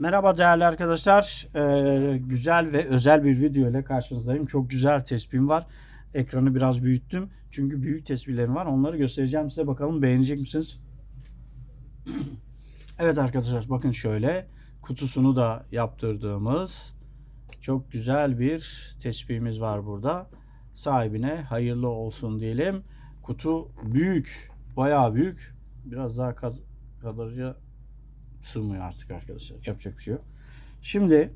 Merhaba değerli arkadaşlar. Ee, güzel ve özel bir video ile karşınızdayım. Çok güzel tespihim var. Ekranı biraz büyüttüm. Çünkü büyük tespihlerim var. Onları göstereceğim size. Bakalım beğenecek misiniz? evet arkadaşlar bakın şöyle. Kutusunu da yaptırdığımız çok güzel bir tespihimiz var burada. Sahibine hayırlı olsun diyelim. Kutu büyük. Bayağı büyük. Biraz daha kad- kadarca sığmıyor artık arkadaşlar. Yapacak bir şey yok. Şimdi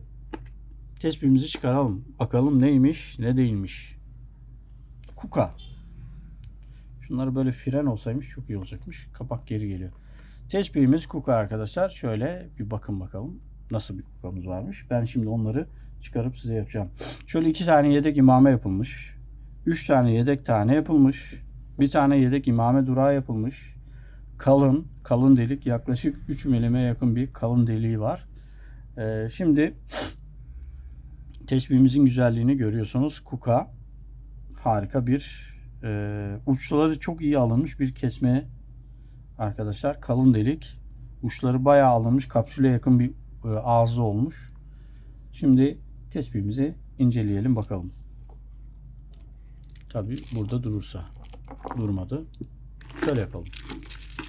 tespihimizi çıkaralım. Bakalım neymiş ne değilmiş. Kuka. Şunları böyle fren olsaymış çok iyi olacakmış. Kapak geri geliyor. Tespihimiz kuka arkadaşlar. Şöyle bir bakın bakalım. Nasıl bir kukamız varmış. Ben şimdi onları çıkarıp size yapacağım. Şöyle iki tane yedek imame yapılmış. Üç tane yedek tane yapılmış. Bir tane yedek imame durağı yapılmış kalın, kalın delik yaklaşık 3 milime yakın bir kalın deliği var. Ee, şimdi teşbihimizin güzelliğini görüyorsunuz. Kuka harika bir e, uçları çok iyi alınmış bir kesme arkadaşlar. Kalın delik. Uçları bayağı alınmış. Kapsüle yakın bir e, ağzı olmuş. Şimdi tespihimizi inceleyelim bakalım. Tabi burada durursa. Durmadı. Şöyle yapalım.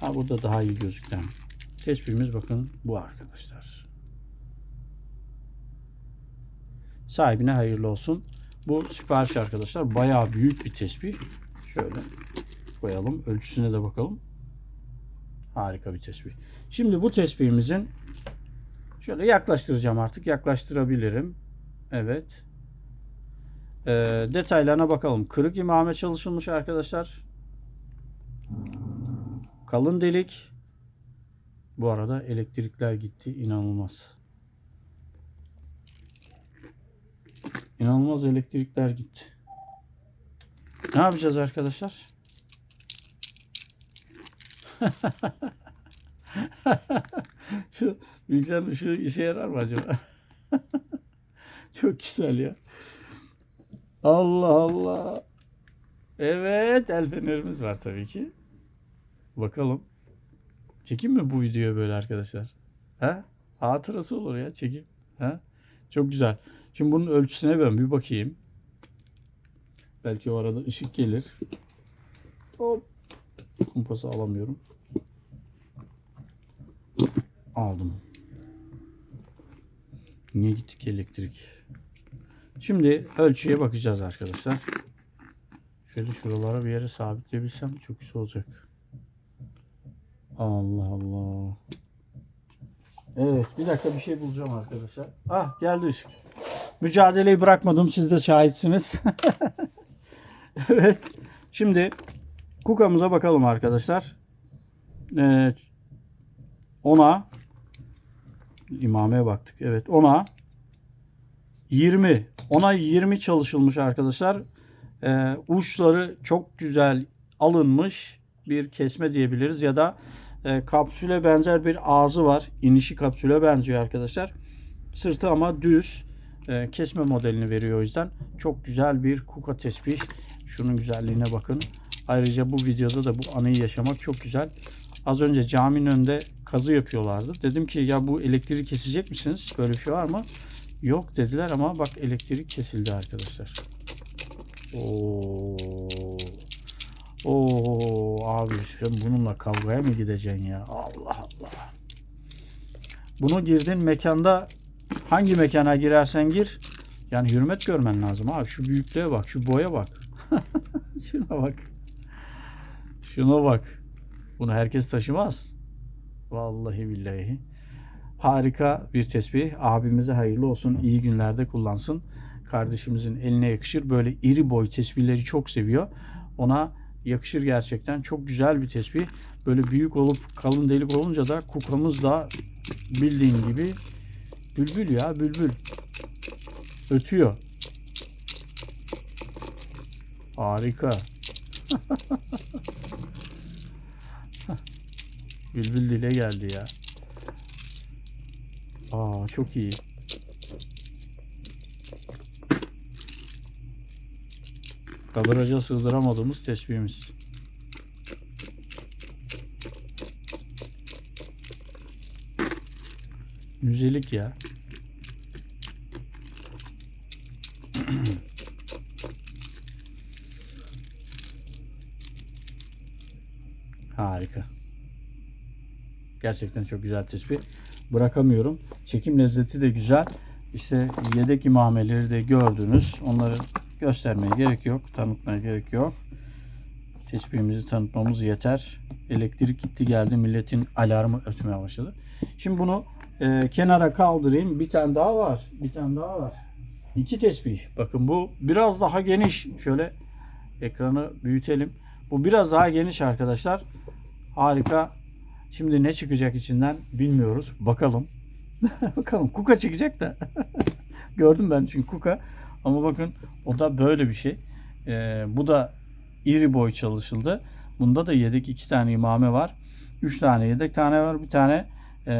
Ha burada daha iyi gözüken tespihimiz bakın bu arkadaşlar. Sahibine hayırlı olsun. Bu sipariş arkadaşlar. Bayağı büyük bir tespih. Şöyle koyalım. Ölçüsüne de bakalım. Harika bir tespih. Şimdi bu tespihimizin şöyle yaklaştıracağım artık. Yaklaştırabilirim. Evet. Ee, detaylarına bakalım. Kırık imame çalışılmış arkadaşlar. Kalın delik. Bu arada elektrikler gitti. İnanılmaz. İnanılmaz elektrikler gitti. Ne yapacağız arkadaşlar? Şu bilgisayarın ışığı işe yarar mı acaba? Çok güzel ya. Allah Allah. Evet el fenerimiz var tabii ki. Bakalım. Çekeyim mi bu videoyu böyle arkadaşlar? Ha? Hatırası olur ya çekim. Ha? Çok güzel. Şimdi bunun ölçüsüne ben bir bakayım. Belki o arada ışık gelir. Hop. Kumpası alamıyorum. Aldım. Niye gittik elektrik? Şimdi ölçüye bakacağız arkadaşlar. Şöyle şuralara bir yere sabitleyebilsem çok güzel olacak. Allah Allah. Evet bir dakika bir şey bulacağım arkadaşlar. Ah geldi ışık. Mücadeleyi bırakmadım siz de şahitsiniz. evet. Şimdi kukamıza bakalım arkadaşlar. Ee, ona imameye baktık. Evet ona 20 ona 20 çalışılmış arkadaşlar. Ee, uçları çok güzel alınmış bir kesme diyebiliriz ya da e, kapsüle benzer bir ağzı var. İnişi kapsüle benziyor arkadaşlar. Sırtı ama düz. E, kesme modelini veriyor o yüzden. Çok güzel bir kuka tespih. Şunun güzelliğine bakın. Ayrıca bu videoda da bu anıyı yaşamak çok güzel. Az önce caminin önünde kazı yapıyorlardı. Dedim ki ya bu elektriği kesecek misiniz? Böyle bir şey var mı? Yok dediler ama bak elektrik kesildi arkadaşlar. Oo. Oo abi sen bununla kavgaya mı gideceksin ya? Allah Allah. Bunu girdin mekanda hangi mekana girersen gir yani hürmet görmen lazım abi. Şu büyüklüğe bak, şu boya bak. Şuna bak. Şuna bak. Bunu herkes taşımaz. Vallahi billahi. Harika bir tesbih. Abimize hayırlı olsun. İyi günlerde kullansın. Kardeşimizin eline yakışır. Böyle iri boy tesbihleri çok seviyor. Ona yakışır gerçekten. Çok güzel bir tesbih. Böyle büyük olup kalın delik olunca da kukamız da bildiğin gibi bülbül ya bülbül. Ötüyor. Harika. bülbül dile geldi ya. Aa çok iyi. Kadraja sığdıramadığımız tesbihimiz. Müzelik ya. Harika. Gerçekten çok güzel tespih. Bırakamıyorum. Çekim lezzeti de güzel. İşte yedek imameleri de gördünüz. Onları göstermeye gerek yok. Tanıtmaya gerek yok. Tespihimizi tanıtmamız yeter. Elektrik gitti geldi. Milletin alarmı ötmeye başladı. Şimdi bunu e, kenara kaldırayım. Bir tane daha var. Bir tane daha var. İki tesbih. Bakın bu biraz daha geniş. Şöyle ekranı büyütelim. Bu biraz daha geniş arkadaşlar. Harika. Şimdi ne çıkacak içinden bilmiyoruz. Bakalım. Bakalım. Kuka çıkacak da. Gördüm ben çünkü kuka. Ama bakın o da böyle bir şey. Ee, bu da iri boy çalışıldı. Bunda da yedek iki tane imame var. Üç tane yedek tane var. Bir tane e,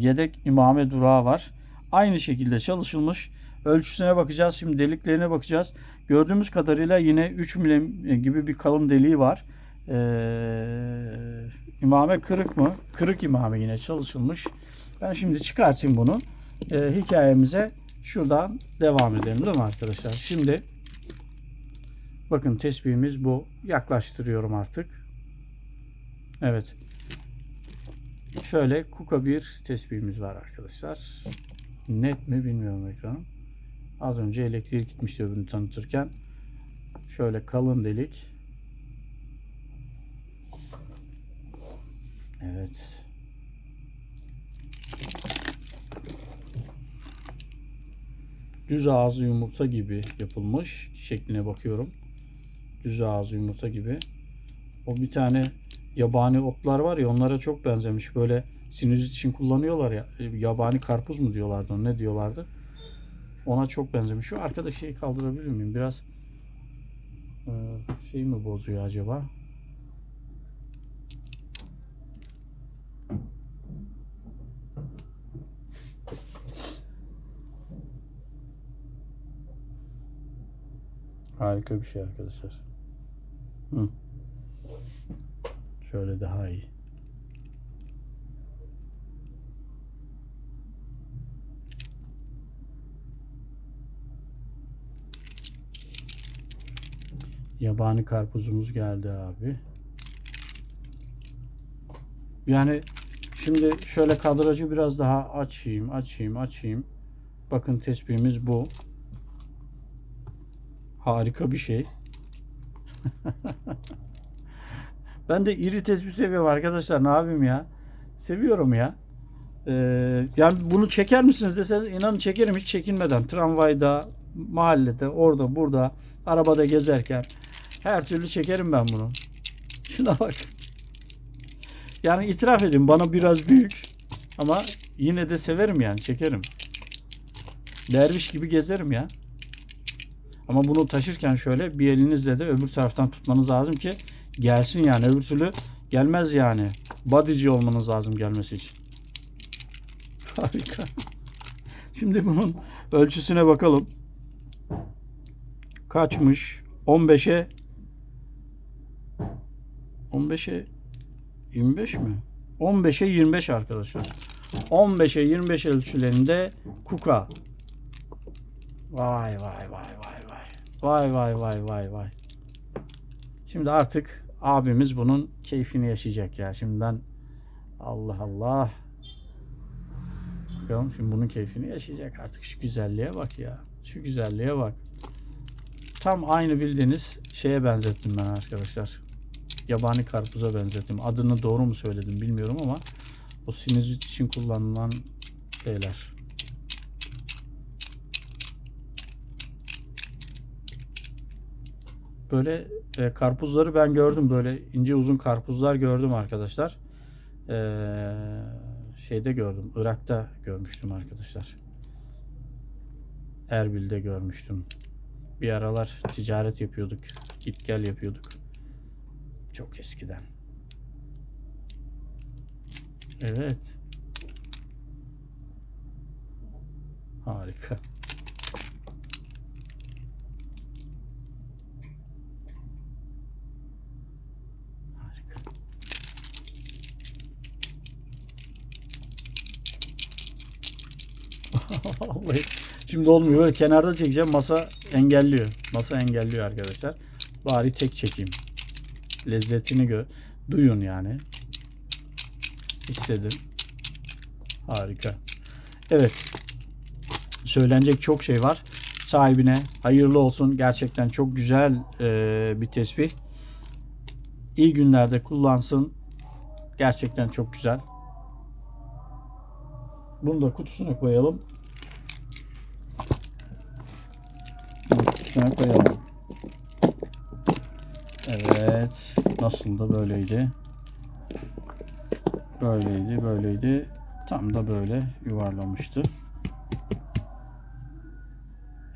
yedek imame durağı var. Aynı şekilde çalışılmış. Ölçüsüne bakacağız. Şimdi deliklerine bakacağız. Gördüğümüz kadarıyla yine 3 milim gibi bir kalın deliği var. Ee, imame kırık mı? Kırık imame yine çalışılmış. Ben şimdi çıkartayım bunu. Ee, hikayemize şuradan devam edelim değil mi arkadaşlar? Şimdi bakın tespihimiz bu. Yaklaştırıyorum artık. Evet. Şöyle kuka bir tespihimiz var arkadaşlar. Net mi bilmiyorum ekranım. Az önce elektrik gitmişti öbürünü tanıtırken. Şöyle kalın delik. Evet. Düz ağzı yumurta gibi yapılmış. Şekline bakıyorum. Düz ağzı yumurta gibi. O bir tane yabani otlar var ya onlara çok benzemiş. Böyle sinüzit için kullanıyorlar ya. Yabani karpuz mu diyorlardı ne diyorlardı? Ona çok benzemiş. Şu arkadaki şeyi kaldırabilir miyim? Biraz e, şey mi bozuyor acaba? Harika bir şey arkadaşlar. Hı. Şöyle daha iyi. Yabani karpuzumuz geldi abi. Yani şimdi şöyle kadrajı biraz daha açayım, açayım, açayım. Bakın tespihimiz bu. Harika bir şey. ben de iri tespih seviyorum arkadaşlar. Ne yapayım ya? Seviyorum ya. Ee, yani bunu çeker misiniz deseniz inanın çekerim hiç çekinmeden. Tramvayda, mahallede, orada, burada, arabada gezerken her türlü çekerim ben bunu. Şuna bak. Yani itiraf edin bana biraz büyük ama yine de severim yani çekerim. Derviş gibi gezerim ya. Ama bunu taşırken şöyle bir elinizle de öbür taraftan tutmanız lazım ki gelsin yani. Öbür türlü gelmez yani. Bodyci olmanız lazım gelmesi için. Harika. Şimdi bunun ölçüsüne bakalım. Kaçmış? 15'e 15'e 25 mi? 15'e 25 arkadaşlar. 15'e 25 ölçülerinde Kuka. Vay vay vay vay vay. Vay vay vay vay. Şimdi artık abimiz bunun keyfini yaşayacak ya. Şimdi ben Allah Allah. Bakalım şimdi bunun keyfini yaşayacak artık. Şu güzelliğe bak ya. Şu güzelliğe bak. Tam aynı bildiğiniz şeye benzettim ben arkadaşlar. Yabani karpuza benzettim. Adını doğru mu söyledim bilmiyorum ama o sinüzit için kullanılan şeyler. Böyle e, karpuzları ben gördüm. Böyle ince uzun karpuzlar gördüm arkadaşlar. E, şeyde gördüm. Irak'ta görmüştüm arkadaşlar. Erbil'de görmüştüm. Bir aralar ticaret yapıyorduk. Git gel yapıyorduk. Çok eskiden. Evet. Harika. Vallahi Şimdi olmuyor. Böyle kenarda çekeceğim. Masa engelliyor. Masa engelliyor arkadaşlar. Bari tek çekeyim. Lezzetini gö duyun yani. İstedim. Harika. Evet. Söylenecek çok şey var. Sahibine hayırlı olsun. Gerçekten çok güzel e, bir tesbih. İyi günlerde kullansın. Gerçekten çok güzel. Bunu da kutusuna koyalım. Kutusuna koyalım. Evet. Nasıl da böyleydi. Böyleydi, böyleydi. Tam da böyle yuvarlamıştı.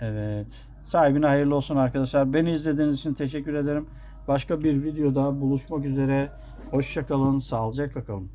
Evet. Sahibine hayırlı olsun arkadaşlar. Beni izlediğiniz için teşekkür ederim. Başka bir videoda buluşmak üzere. Hoşçakalın. Sağlıcakla kalın.